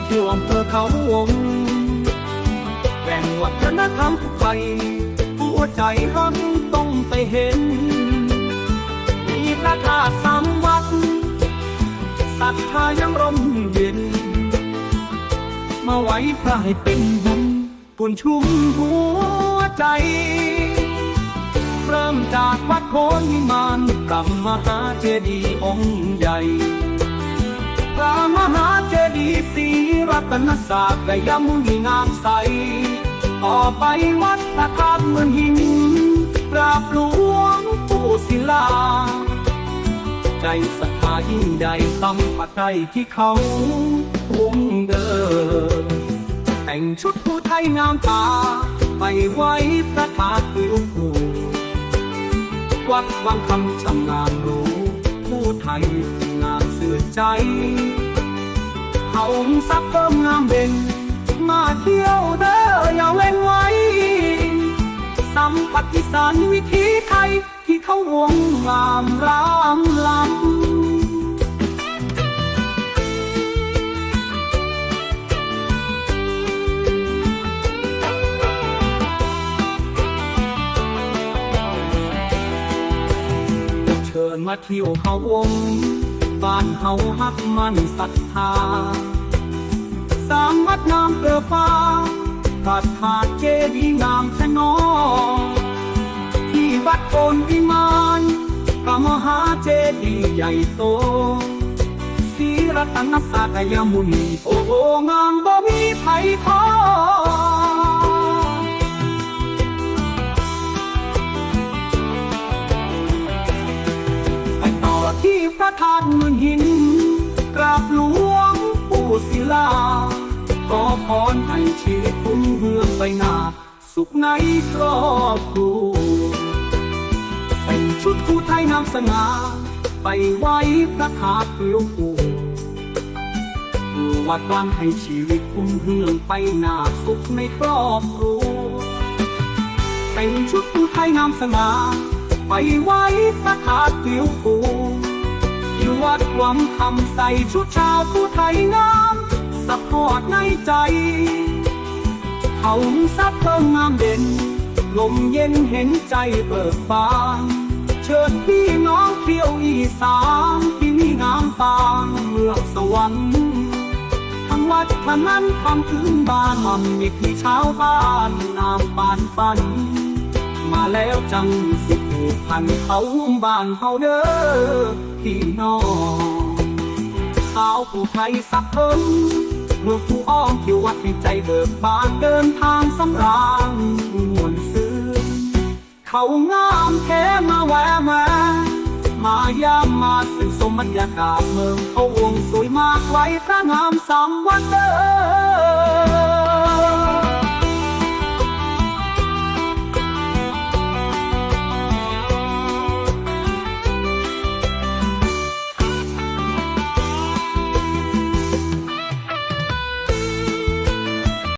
มาเที่ยวอำเภอเขาวงแบ่งวัฒนธรรมไทยหัวใจรักต้องไปเห็น มีพระธาตุสามวัดศรัทธายังร่มเย็น มาไว้พระให้เป็นบุญบุญชุ่มหัวใจ เริ่มจากวัดโคนวิมานกลับมหาเจดีย์องค์ใหญ่ รัตนศาสตร์และยมุนีงามใส ต่อไปวัดพระธาตุเมืองหินกราบหลวงปู่ศิลา ใจศรัทธายิ่งใหญ่สัมผัสใจที่เขาทุ่งเดิน แต่งชุดผู้ไทยงามตาไปไว้พระธาตุหลวงปู่วัดวังคำชำงานรู้ผู้ไทยงามเสื่อใจ เขาซักเพิ่มงามเด่นมาเที่ยวเด้ออย่าเว้นไว้ สัมผัสอีสานวิถีไทย ที่เขาวงงามรามลำเชิญมาเที่ยวเขาวง บ้านเฮาฮักมันศรัทธา สามวัดน้ำเกลือฟ้ากัดหาดเจดีย์งามแค่นอที่วัดโกนวิมานกมหาเจดีย์ใหญ่โตศรีรัตนศาสตร์ยมุนีโอ้โงามบ่มีไผทอ ศิลาก็พรให้ชีวิตคุณเมืองไปหนาสุขในครอบครัวเป็นชุดผู้ไทยนำสง่าไปไว้พระธาตุหลวงปู่วัดวางให้ชีวิตคุณเมืองไปหนาสุขในครอบครัวเป็นชุดผู้ไทยงามสง่าไปไว้พระธาตุผิวปู่ วัดหวังคำใส่ชุดชาวผู้ไทยงามสะพอดในใจเขาซับเพิ่มงามเด่น ลมเย็นเห็นใจเบิกบานเชิญพี่น้องเที่ยวอีสานที่มีงามปางเมืองสวรรค์ทั้งวัดพนันทำพื้นบ้านมันมีที่ชาวบ้านนามปานฝัน มาแล้วจังสิผูกพันเขาบ้านเฮาเด้อ พี่น้องสาวผู้ไทยสักเพิ่นเมื่อผู้อ้อมที่วัดให้ใจเบิกบานเดินทางสำราญมวนซื้อเขางามแค่มาแวะมามายามมาสึงสมบรรยากาศเมืองเขาวงสวยมากไว้พระงามสามวันเด้อ